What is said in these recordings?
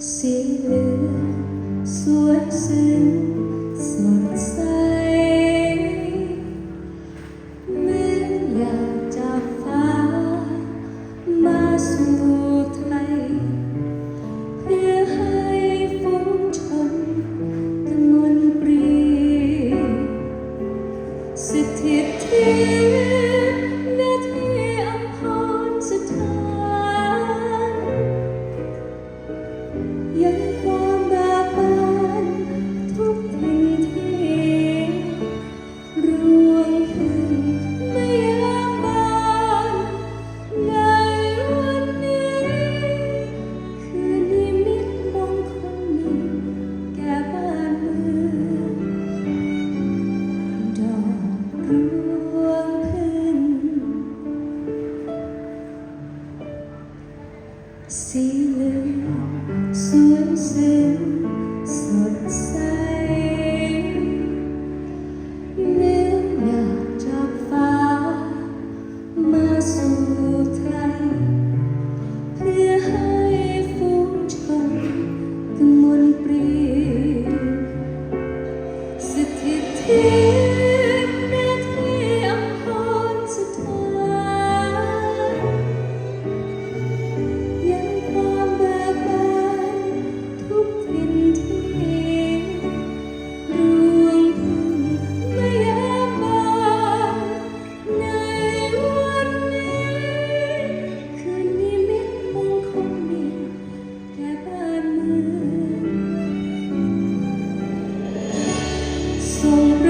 xí lứa suốt sinh say. Mình là cha phá สีเห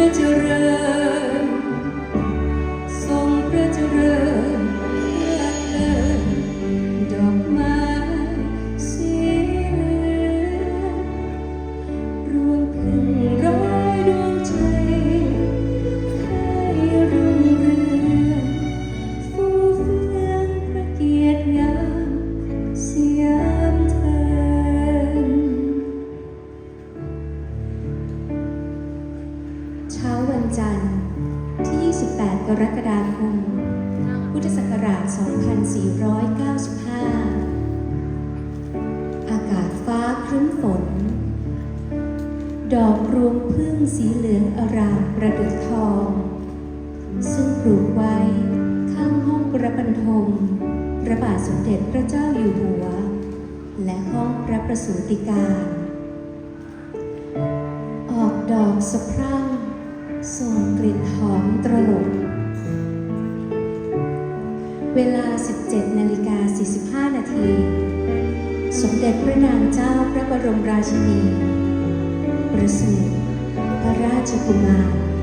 ระเจริญ ทรงพระเจริญ 28 กรกฎาคม พุทธศักราช 2495 อากาศฟ้าครึ้มฝน ดอกรวงพึ่งสีเหลืองอารามประดุจทอง ซึ่งปลูกไว้ข้างห้องประบรรทมพระบาทสมเด็จพระเจ้าอยู่หัว และห้องพระประสูติการ ออกดอกสะพรั่ง ส่งกลิ่นหอมตรลบ เวลา 17นาฬิกา45 นาที สมเด็จพระนางเจ้าพระบรมราชินีประสูติพระราชกุมาร